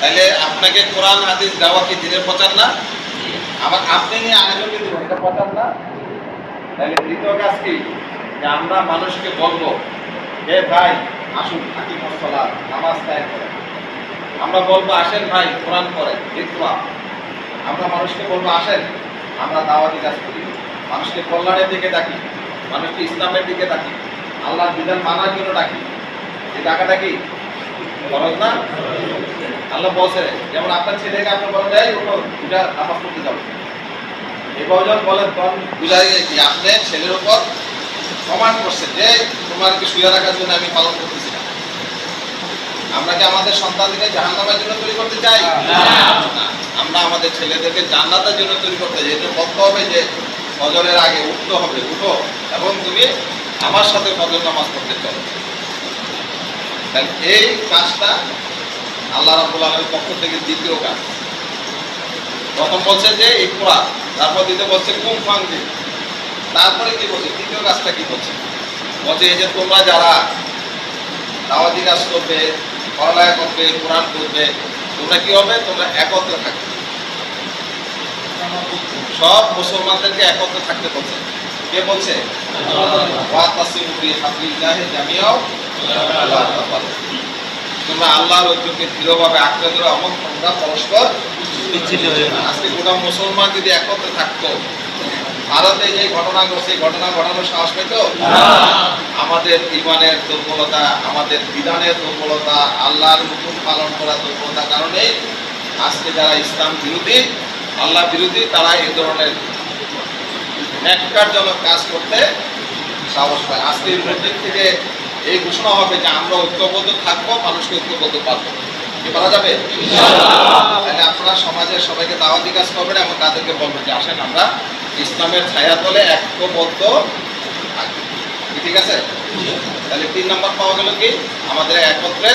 তাহলে আপনাকে কোরআন, হাদিস, দেওয়া কি দিনের প্রচার না? আবার আপনি নিয়ে আরেকজনকে দেবেন এটা প্রচার না? তাহলে দ্বিতীয় কাজ কি? যে আমরা মানুষকে বলব, হে ভাই, আসুন থাকি মশলা নামাজ ত্যাগ করেন। আমরা বলব, আসেন ভাই, কোরআন করেন ইকরা আমরা মানুষকে বলব, আসেন, আমরা দাওয়াতি কাজ করি। মানুষকে কল্যাণের দিকে ডাকি, মানুষকে ইসলামের দিকে ডাকি, আল্লাহর বিধান মানার জন্য ডাকি। এই টাকাটা কি? খরচ না? আল্লাহ বলছে যেমন আপনার ছেলেকে আপনি বলেন এই ওঠো দুটা নামাজ পড়তে যাব এই বজন বলেন তখন বুঝা কি আপনি ছেলের উপর প্রমাণ করছেন যে তোমাকে শুয়ে রাখার জন্য আমি পালন করতেছি না? আমরা কি আমাদের সন্তানদেরকে জাহান্নামের জন্য তৈরি করতে চাই। আমরা আমাদের ছেলেদেরকে জান্নাতের জন্য তৈরি করতে চাই। এটা বলতে হবে যে ফজরের আগে উঠতে হবে উঠো এবং তুমি আমার সাথে ফজর নামাজ পড়তে চলো। এই কাজটা আল্লাহ রাবুল আলমের পক্ষ থেকে দ্বিতীয় কাজ। প্রথম বলছে যে এই কোরআন তারপর দিতে বলছে কুম ফাংদি তারপরে কি বলছে? তৃতীয় কাজটা কি বলছে? বলছে এই যে তোমরা যারা দাওয়াতি কাজ করবে পড়ালেখা করবে কোরআন করবে তোমরা কি হবে? তোমরা একত্রে থাকবে। সব মুসলমানদেরকে একত্রে থাকতে বলছে। কে বলছে? ওয়াতাসিমু বিহাবলিল্লাহি জামিআও ওয়ালা তাফাররাকু। তোমরা আল্লাহর ঐক্যকে দৃঢ়ভাবে আঁকড়ে ধরে অমন তোমরা পরস্পর বিচ্ছিন্ন হয়ে। আজকে গোটা মুসলমান যদি একত্রে থাকতো ভারতে যে ঘটনা ঘটছে ঘটনা ঘটানোর সাহস পেত? আমাদের ইমানের দুর্বলতা আমাদের বিধানের দুর্বলতা আল্লাহর হুকুম পালন করার দুর্বলতার কারণে আজকে যারা ইসলাম বিরোধী আল্লাহ বিরোধী তারা এই ধরনের ন্যাক্কারজনক কাজ করতে সাহস পায়। আজকে মসজিদ থেকে এই ঘোষণা হবে যে আমরা ঐক্যবদ্ধ থাকব, মানুষকে ঐক্যবদ্ধ পারব কি করা যাবে? তাহলে আপনারা সমাজের সবাইকে দাওয়াতি কাজ করবেন এবং তাদেরকে বলবেন যে, আসেন আমরা ইসলামের ছায়া তলে ঐক্যবদ্ধ থাকি। কি ঠিক আছে? তাহলে তিন নম্বর পাওয়া গেল কি? আমাদের একত্রে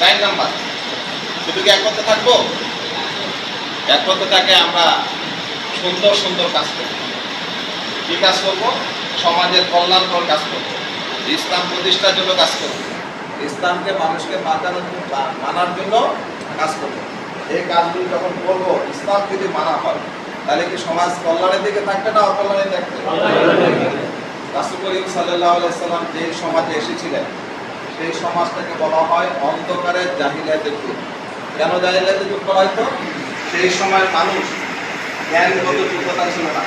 চার নাম্বার। শুধু কি একত্রে থাকব? একত্রে থাকে আমরা সুন্দর সুন্দর কাজ করব। কি কাজ করব? সমাজের কল্যাণকর কাজ করব। ইসলাম প্রতিষ্ঠার জন্য কাজ করব। ইসলামকে মানুষকে জন্য মানার জন্য কাজ করব। এই কাজগুলো যখন করব, ইসলাম যদি মানা হয়, তাহলে কি সমাজ কল্যাণের দিকে থাকবে না অকল্যাণের থাকবে? রাসুল করিম সাল্লাহ সাল্লাম যে সমাজে এসেছিলেন, সেই সমাজটাকে বলা হয় অন্ধকারের জাহিলিয়াতের যুগ। কেন জাহিলিয়াতের যুগ বলা হয়তো সেই সময়ের মানুষ জ্ঞানগত যোগ্যতা ছিল না।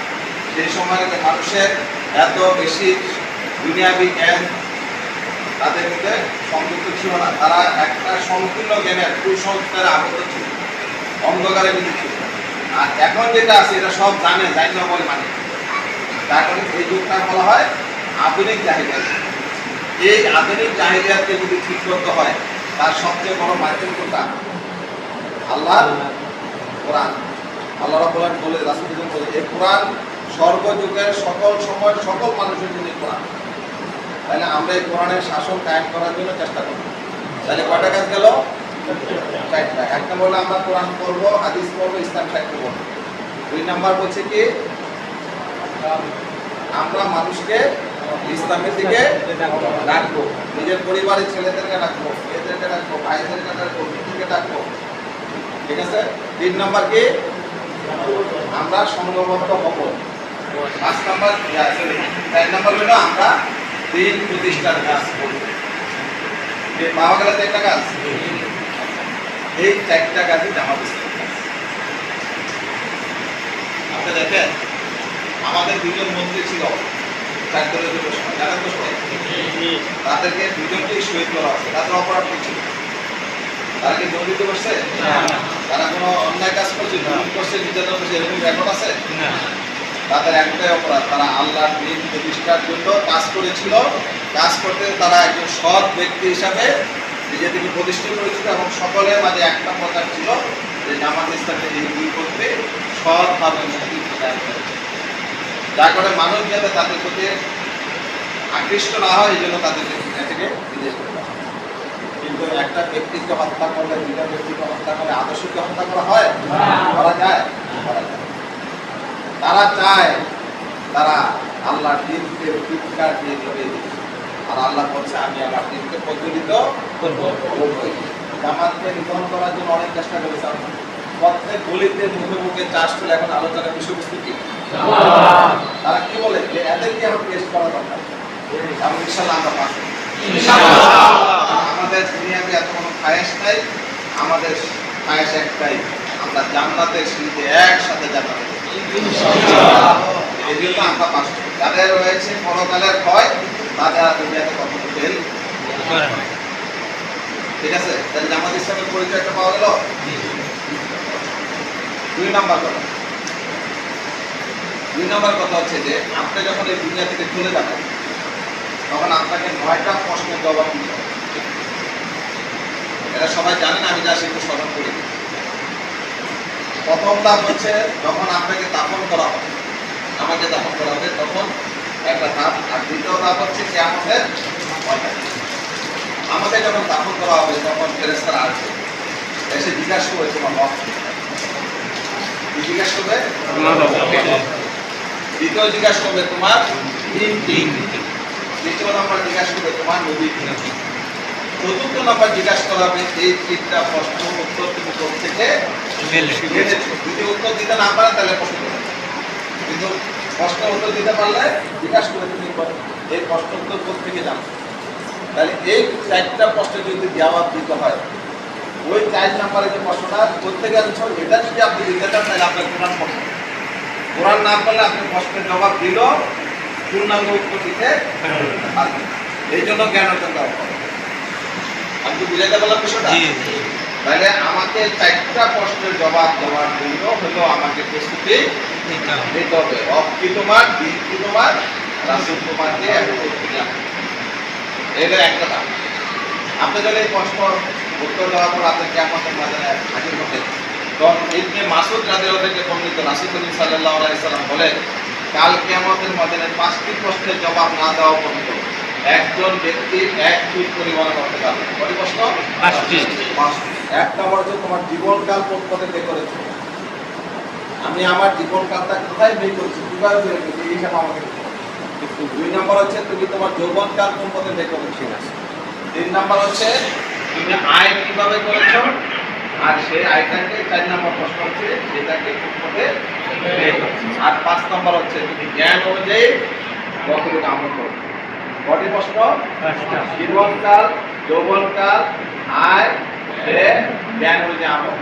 সেই সময়ের মানুষের এত বেশি দুনিয়াবি জ্ঞান তাদের মধ্যে সংযুক্ত ছিল না। তারা একটা সম্পূর্ণ জ্ঞানের কুসংস্কারে আবদ্ধ ছিল। অন্ধকারে কিন্তু ছিল। আর এখন যেটা আছে, এটা সব জানে, জানি না বলে মানে। তার কারণে এই যুগটা বলা হয় আধুনিক জাহিলিয়াত। এই আধুনিক জাহিলিয়াতকে যদি ঠিক করতে হয়, তার সবচেয়ে বড় মাধ্যম কোনটা? আল্লাহ কোরআন। আল্লাহ রাব্বুল বলে, রাসুল বলে এই কোরআন সর্বযুগের সকল সময় সকল মানুষের জন্য কোরআন। তাহলে আমরা এই কোরআনের শাসন কায়েম করার জন্য চেষ্টা করব। তাহলে কয়টা কাজ গেল? চারটা। এক নম্বর হলো আমরা কোরআন পড়ব, হাদিস পড়ব, ইসলাম সাহিত্য পড়ব। দুই নম্বর বলছে কি? আমরা মানুষকে ইসলামের দিকে রাখব নিজের পরিবারের ছেলেদেরকে রাখব মেয়েদেরকে রাখব ভাইদেরকে রাখব মেয়েদেরকে রাখব ঠিক আছে? তিন নম্বর কি? আমরা সংঘবদ্ধ হব। পাঁচ নম্বর চার নম্বর হলো আমরা দিন প্রতিষ্ঠার কাজ করব যে পাওয়া গেল চারটা কাজ? এই চারটা কাজই জামাত আপনি দেখেন আমাদের দুজন মন্ত্রী ছিল। জানেন তো সবাই? তাদেরকে দুজনকেই শহীদ করা হচ্ছে তাদের অপরাধ কি ছিল? তারা কি দণ্ডিত করছে তারা কোনো অন্যায় কাজ করছে? করছে? নির্যাতন করছে? এরকম রেকর্ড আছে? তাদের একটাই অপরাধ, তারা আল্লাহর দিন প্রতিষ্ঠার জন্য কাজ করেছিল কাজ করতে তারা একজন সৎ ব্যক্তি হিসাবে নিজেদেরকে প্রতিষ্ঠিত করেছিল এবং সকলের মাঝে একটা প্রচার ছিল যে জামাত ইসলামের এই দুই করতে সৎভাবে যার কারণে মানুষ যাতে তাদের প্রতি আকৃষ্ট না হয়, এই জন্য তাদেরকে থেকে বিদেশ করে হয়। কিন্তু একটা ব্যক্তিকে হত্যা করলে, দুইটা ব্যক্তিকে হত্যা করলে আদর্শকে হত্যা করা হয় করা যায় করা যায়। তারা চায় তারা আল্লাহ দিনকে ফিটকার দিয়ে ধরে আর আল্লাহ বলছে আমি আমার দিনকে প্রজ্বলিত করবই জামাতকে নিধন করার জন্য অনেক চেষ্টা করেছে আমরা। প্রত্যেক গলিতে মুখে মুখে চাষ করে এখন আলোচনার বিষয়বস্তু কি? তারা কি বলে? যে এদেরকে এখন টেস্ট করা দরকার। এবং ইনশাল্লাহ আমরা পাবো আমাদের দুনিয়াতে এত কোনো খায়েশ নাই। আমাদের খায়েশ একটাই আমরা জান্নাতের সিঁড়িতে একসাথে জান্নাতে এই জন্য আমরা করি। যাদের রয়েছে পরকালের ভয় তারা দুনিয়াতে কখনো ফেল ঠিক আছে তাহলে জামাত ইসলামের পরিচয়টা পাওয়া গেল দুই নাম্বার কথা দুই নাম্বার কথা হচ্ছে যে আপনি যখন এই দুনিয়া থেকে চলে যাবেন তখন আপনাকে নয়টা প্রশ্নের জবাব দিতে হবে এটা সবাই জানেন আমি যা সেগুলো স্মরণ করি প্রথম ধাপ হচ্ছে যখন আপনাকে দাফন করা হবে। আমাকে দাফন করা হবে তখন একটা ধাপ আর দ্বিতীয় ধাপ হচ্ছে কি আমাদের আমাকে যখন দাফন করা হবে তখন ফেরেস্তারা আসবে। এসে জিজ্ঞাসা করবে, তোমার মত জিজ্ঞাসা করবে দ্বিতীয় জিজ্ঞাসা করবে, তোমার দিন কি? তৃতীয় নম্বর জিজ্ঞাসা করবে, তোমার নদী চতুর্থ নম্বর জিজ্ঞাসা করা হবে এই তিনটা প্রশ্ন উত্তর তুমি জেনেছো? যদি উত্তর দিতে না পারে তাহলে প্রশ্ন কিন্তু প্রশ্ন উত্তর দিতে পারলে জিজ্ঞাসা করে তুমি এই প্রশ্ন উত্তর থেকে জানো? তাহলে এই চারটা প্রশ্ন যদি জবাব দিতে হয় ওই চার নম্বরে যে প্রশ্নটা প্রত্যেকে আনছো এটা যদি আপনি দিতে চান তাহলে আপনার কোরআন প্রশ্ন। কোরআন না পারলে আপনি প্রশ্নের জবাব দিল পূর্ণাঙ্গ উত্তর দিতে পারবেন। এই জন্য জ্ঞান অর্জন করা আমি বুঝাইতে পারলাম বিষয়টা? তাহলে আমাকে চারটা প্রশ্নের জবাব দেওয়ার জন্য হলো আমাকে প্রস্তুতি নিতে হবে। রব কি তোমার কি তোমার রাসুল তোমাকে। এটা একটা ধাপ আপনি যদি এই প্রশ্ন উত্তর দেওয়ার পর আপনাকে আমাদের মাঝে হাজির হতে তখন ইবনে মাসুদ রাদিয়াল্লাহু থেকে বর্ণিত রাসূল করিম সাল্লাল্লাহু আলাইহি সাল্লাম বলেন কাল কিয়ামতের ময়দানে পাঁচটি প্রশ্নের জবাব না দেওয়া পর্যন্ত একজন ব্যক্তি এক চুল পরিমাণ করতে পারবে কটি প্রশ্ন। এক নম্বর হচ্ছে তোমার জীবনকাল কোন পথে বের করেছ আমি আমার জীবনকালটা কোথায় বের করেছি কীভাবে বের করেছি এই হিসাব আমাকে হবে। দুই নম্বর হচ্ছে তুমি তোমার যৌবনকাল কোন পথে বের করেছ তিন নম্বর হচ্ছে তুমি আয় কীভাবে করেছ আর সেই আয়টাকে চার নম্বর প্রশ্ন হচ্ছে সেটাকে কোন পথে বের করেছ। আর পাঁচ নম্বর হচ্ছে তুমি জ্ঞান অনুযায়ী কতটুকু আমল করো কটি প্রশ্ন জীবনকাল যৌবনকাল আয় ব্যয় জ্ঞান অনুযায়ী আমল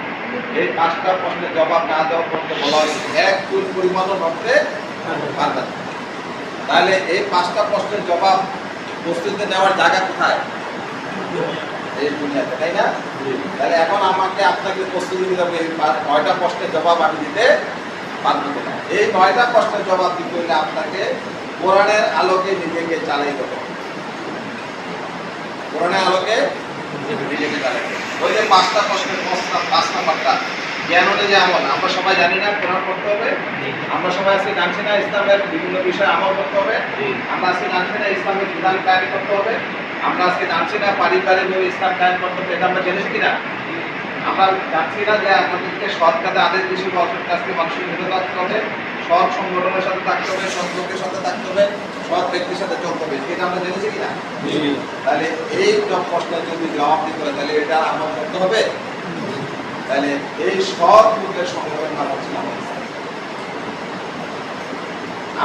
এই পাঁচটা প্রশ্নের জবাব না দেওয়া পর্যন্ত বলা হয়েছে। এক চুল পরিমাণও নড়তে পারবে না। তাহলে এই পাঁচটা প্রশ্নের জবাব প্রস্তুতি নেওয়ার জায়গা কোথায়? এই দুনিয়াতে তাই না? তাহলে এখন আমাকে আপনাকে প্রস্তুতি নিতে হবে। এই নয়টা প্রশ্নের জবাব আমি দিতে পারব কিনা এই নয়টা প্রশ্নের জবাব দিতে হলে আপনাকে কোরআনের আলোকে নিজেকে চালাইতে হবে কোরআনের আলোকে নিজেকে। ওই যে পাঁচটা প্রশ্নের পাঁচটা পাঁচ নাম্বারটা জ্ঞান অনুযায়ী আমল আমরা সবাই জানি না কোরআন পড়তে হবে? আমরা সবাই আজকে জানছি না ইসলামের বিভিন্ন বিষয়ে আমল করতে হবে? আমরা আজকে জানছি না ইসলামের বিধান কায়েম করতে হবে? আমরা আজকে জানছি না পারিবারিকভাবে ইসলাম কায়েম করতে হবে এটা আমরা জেনেছি কিনা? আমরা জানছি না যে আমাদেরকে সৎ কাজে আদেশ বেশি অসৎ কাজ থেকে মানুষের থাকতে হবে। সৎ সংগঠনের সাথে থাকতে হবে সৎ লোকের সাথে থাকতে হবে সৎ ব্যক্তির সাথে চলতে হবে। এটা আমরা জেনেছি কিনা? তাহলে এই সব প্রশ্নের যদি জবাব দিতে হয় তাহলে এটা আমল করতে হবে? তাহলে এই সৎ লোকের সংগঠনের নাম হচ্ছে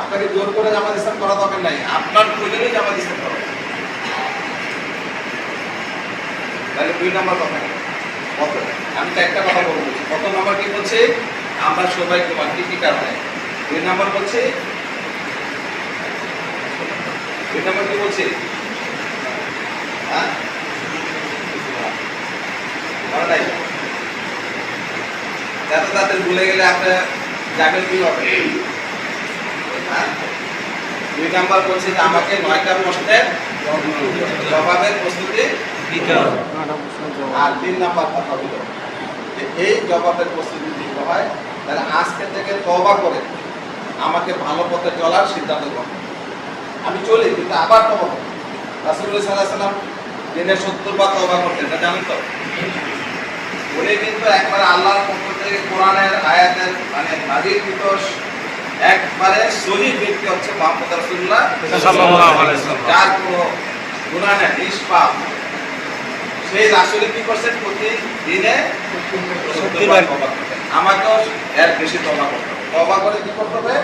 আপনাকে জোর করে জামাত ইসলাম করা দরকার নাই। আপনার প্রয়োজনেই জামাত ইসলাম করা। তাহলে দুই নম্বর কথা? কত আমি তো একটা কথা বলব। কত নম্বর কি বলছে? আমরা সবাই তোমার কি কি কারণে দুই নম্বর বলছে? দুই নম্বর কি বলছে? হ্যাঁ? নাই যাতে তাদের ভুলে গেলে আপনি যাবেন কীভাবে হ্যাঁ? দুই নাম্বার বলছে যে আমাকে নয়টা প্রশ্নের জবাবের প্রস্তুতি দিতে হবে। আর তিন নাম্বার কথা হলো এই জবাবের প্রস্তুতি দিতে হয়, তাহলে আজকে থেকে তবা করে আমাকে ভালো পথে চলার সিদ্ধান্ত গ্রহণ আমি চলি, কিন্তু আবার করব। রাসুল্লাহ সাল্লাহ সাল্লাম দিনে সত্তর বার তবা করতেন, এটা জানেন তো? উনি কিন্তু একবার আল্লাহর পক্ষ থেকে কোরআনের আয়াতের মানে নাজিরকৃত একবারে সহি ব্যক্তি হচ্ছে মোহাম্মদ সাল্লাল্লাহু যার কোনো গুনাহ নেই, নিষ্পাপ। সেই রাসূল কি করছেন? প্রতিদিনে। আমাকেও এর বেশি তবা করতে হবে। তবা করে কি করতে হবে?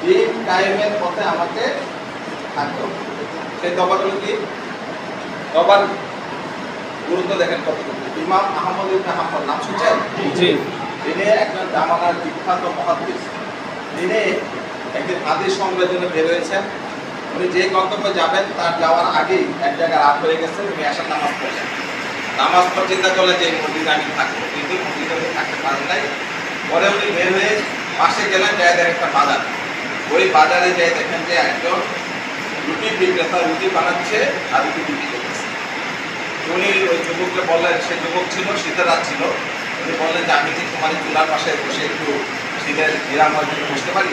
দিন কায়েমের পথে আমাকে থাকতে হবে। সেই তবাগুলো কি? তবার গুরুত্ব দেখেন কতটুকু। ইমাম আহমদ ইবনে হাম্বল নাম শুনছেন? তিনি একজন জামানার বিখ্যাত মহাদ্দিস। তিনি একদিন হাদিস সংগ্রহের জন্য বের হয়েছেন। উনি যে গন্তব্যে যাবেন তার যাওয়ার আগেই এক জায়গায় রাত হয়ে গেছে উনি আসার নামাজ পড়ছেন। নামাজ পড়ে চিন্তা করলেন যে মসজিদে আমি থাকব। কিন্তু মসজিদে থাকতে পারেন নাই। পরে উনি বের হয়ে পাশে গেলেন দেখেন একটা বাজার। ওই বাজারে যাই দেখেন যে একজন রুটি বিক্রেতা রুটি বানাচ্ছে আর রুটি বিক্রি করতেছে। উনি ওই যুবককে বললেন, সে যুবক ছিল রাত ছিল। উনি বললেন যে, আমি কি তোমার চুলার পাশে বসে একটু শীতের নিরাময় জন্য বসতে পারি?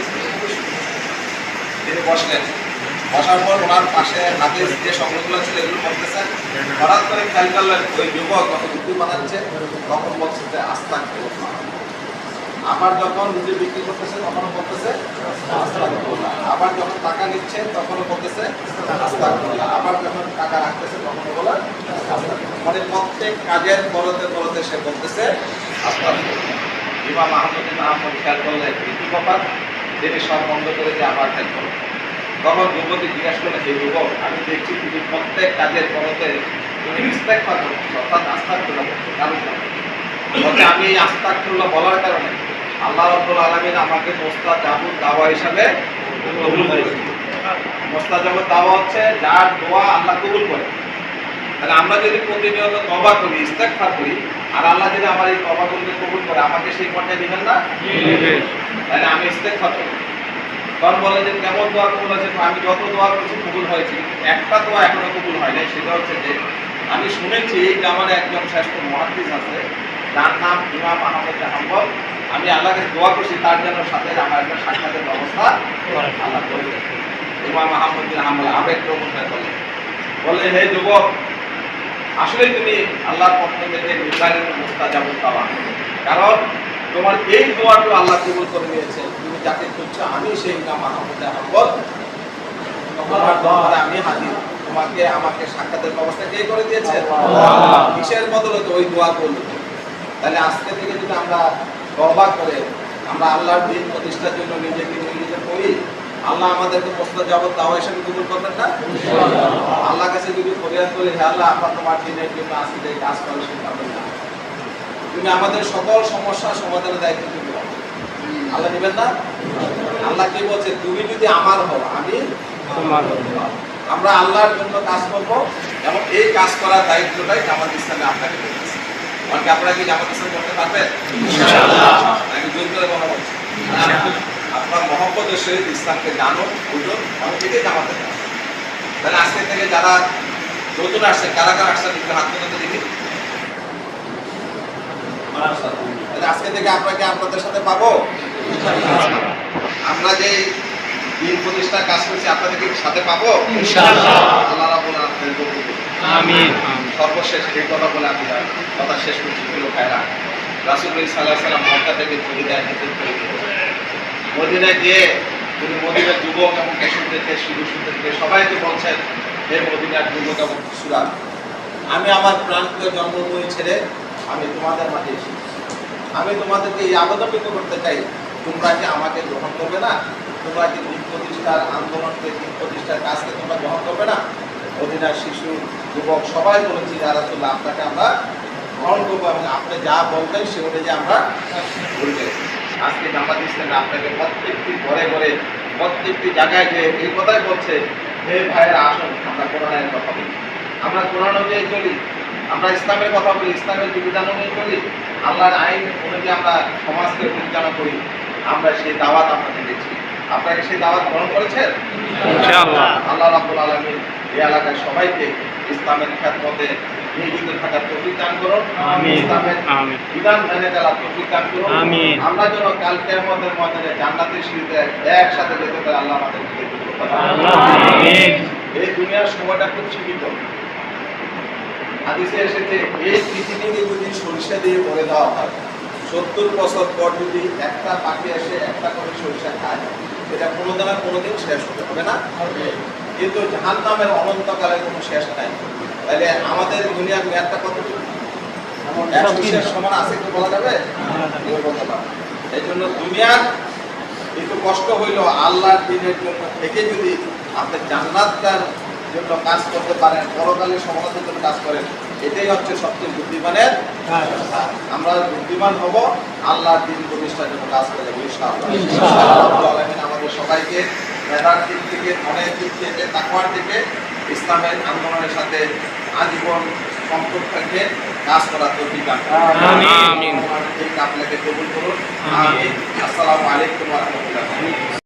তিনি বসলেন। বসার পর ওনার পাশে হাতের যে সংগ্রহগুলো ছিল, এগুলো বলতেছেন হঠাৎ করে খেয়াল করলেন ওই যুবক যখন রুটি বানাচ্ছে, তখন বলছে যে আস্তা আবার যখন রুটি বিক্রি করতেছে তখন বলতেছে আস্তাগফিরুল্লাহ। আবার যখন টাকা নিচ্ছে, তখনও আস্তাগফিরুল্লাহ। আবার যখন টাকা রাখতেছে, তখনও বলে মানে প্রত্যেক কাজের বলতে বলতে সে তিনি সব বন্ধ আবার তখন আমি দেখছি তুমি প্রত্যেক কাজের বলতে তুমি কারণ আমি বলার কারণে আল্লাহ রাব্বুল আলামিন আমাকে মোস্তাজাবুদ দাওয়া হিসাবে কবুল করেছেন মোস্তাজাবুদ দাওয়া হচ্ছে, যার দোয়া আল্লাহ কবুল করে। তাহলে আমরা যদি প্রতিনিয়ত করি, ইস্তেগফার করি, আর আল্লাহ যদি আমার এই কবুল করে, আমাকে সেই পর্যায়ে দিবেন না? তাহলে আমি ইস্তেগফার করি। তখন বলে যে কেমন দোয়া কবুল হয়েছে আমি যত দোয়া করেছি কবুল হয়েছে, একটা দোয়া এখনও কবুল হয় নাই, সেটা হচ্ছে যে, আমি শুনেছি এই জামানে একজন শ্রেষ্ঠ মহাদিস আছে, যার নাম ইমাম আহমদ হাম্বল আমি আল্লাহকে দোয়া করছি তার জন্য সাথে আমার একটা সাক্ষাতের ব্যবস্থা আল্লাহ করে ইমাম আহমদ হাম্বল আবেগ প্রবণ হয়ে বলে বলে হে যুবক আসলে তুমি আল্লাহর পক্ষ থেকে নির্ধারিত মুস্তা যাব পাওয়া কারণ তোমার এই দোয়াটা আল্লাহ কবুল করে নিয়েছে তুমি যাকে খুঁজছো আমি সেই ইমাম আহমদ হাম্বল। তোমার দোয়ারে আমি হাজির। তোমাকে আমাকে সাক্ষাতের ব্যবস্থা কে করে দিয়েছে। কিসের বদলে ওই দোয়া করল তাহলে আজকে থেকে যদি আমরা তবা করে আমরা আল্লাহর দিন প্রতিষ্ঠার জন্য নিজেকে নিজে করি। আল্লাহ আমাদেরকে প্রশ্ন যাবত দাওয়া হিসেবে কবুল করবেন না? আল্লাহ কাছে যদি ফরিয়াদ করি হে আল্লাহ আমরা তোমার দিনের জন্য আজকে যে কাজ করে সেটা পাবেন না তুমি আমাদের সকল সমস্যার সমাধানের দায়িত্ব তুমি। আল্লাহ নেবেন না? আল্লাহ কি বলছে? তুমি যদি আমার হও আমি তোমার আমরা আল্লাহর জন্য কাজ করব এবং এই কাজ করার দায়িত্বটাই আমাদের ইসলামে আপনাকে মানে আপনারা কি জামাত ইসলাম করতে পারবেন? নাকি জোর করে বলা হচ্ছে আপনার মহব্বতের সহিত ইসলামকে জানো বুঝো এটাই জামাতে তাহলে আজকে থেকে যারা নতুন আসছে কারা কারা আসছেন একটু হাত তুলে দেখি। আজকে থেকে আপনাকে আপনাদের সাথে পাবো? আমরা যে দিন প্রতিষ্ঠার কাজ করছি আপনাদেরকে সাথে পাবো। আল্লাহ। আমিন। সর্বশেষ এই কথা বলে আমি কথা শেষ করছি, প্রিয় ভাইরা। রাসুল সাল্লাহ সাল্লাম মক্কা থেকে মদিনায় হিজরত করে মদিনায় গিয়ে তিনি মদিনার যুবক এবং কিশোরদেরকে শিশু শিশুদেরকে সবাইকে বলছেন, হে মদিনার যুবক এবং কিশোরা আমি আমার প্রাণকে জন্মভূমি ছেড়ে আমি তোমাদের মাঝে এসেছি। আমি তোমাদেরকে এই আবেদনটুকু করতে চাই, তোমরা কি আমাকে গ্রহণ করবে না? তোমরা কি দিক প্রতিষ্ঠার আন্দোলনকে দিক প্রতিষ্ঠার কাজকে তোমরা গ্রহণ করবে না? অধীনার শিশু, যুবক, সবাই বলেছি যারা রাসুল্লাহ আপনাকে আমরা গ্রহণ করব এবং আপনি যা বলবেন সে অনুযায়ী আমরা বলবে আজকে জামাত ইসলামে আপনাকে প্রত্যেকটি ঘরে ঘরে, প্রত্যেকটি জায়গায় যে এই কথাই বলছে, হে ভাইয়েরা, আসুন, আমরা কোরআনের কথা বলি। আমরা কোরআন অনুযায়ী চলি, আমরা ইসলামের কথা বলি, ইসলামের বিধান অনুযায়ী চলি, আল্লাহর আইন অনুযায়ী আমরা সমাজকে পরিচালনা করি, আমরা সেই দাওয়াত আপনাকে দিচ্ছি। আপনাকে সেই দাওয়াত গ্রহণ করেছেন? ইনশাআল্লাহ। আল্লাহ রাব্বুল আলামিন এই এলাকার সবাইকে ইসলামের খ্যাতমতে নিয়োজিত থাকার তৌফিক দান করুন। আমিন। ইসলামের আমিন। বিধান মেনে চলার তৌফিক দান করুন। আমিন। আমরা যেন কাল কিয়ামতের ময়দানে জান্নাতের সিঁড়িতে একসাথে যেতে পারি আল্লাহ আমাদের আমিন। এই দুনিয়ার সময়টা খুব সীমিত। হাদিসে এসেছে এই পৃথিবীকে যদি সরিষা দিয়ে ভরে দেওয়া হয় সত্তর বছর পর যদি একটা পাখি এসে একটা করে সরিষা খায় এটা কোনো দিন আর কোনোদিন শেষ হতে হবে না। কিন্তু জাহান নামের অনন্তকালের কোনো শেষ নাই। তাহলে আমাদের দুনিয়ার মেয়াদটা কতটুকু? সমান আছে কি বলা যাবে? বলতে পারবে এই জন্য দুনিয়ার একটু কষ্ট হইল আল্লাহর দিনের জন্য থেকে যদি আপনি জান্নাতটার জন্য কাজ করতে পারেন পরকালের সমাধানের জন্য কাজ করেন এটাই হচ্ছে সবচেয়ে বুদ্ধিমানের কাজ। আমরা বুদ্ধিমান হব আল্লাহর দিন প্রতিষ্ঠার জন্য কাজ করে যাব ইনশাআল্লাহ। সবাইকে মেধার দিক থেকে মনের দিক থেকে তাকওয়ার দিকে ইসলামের আন্দোলনের সাথে আজীবন সম্পর্ক থেকে কাজ করার তৌফিক ঠিক আছে আমিন। এই কাপলাকে কবুল করুন। আমিন। আসসালামু আলাইকুম ওয়া রাহমাতুল্লাহ।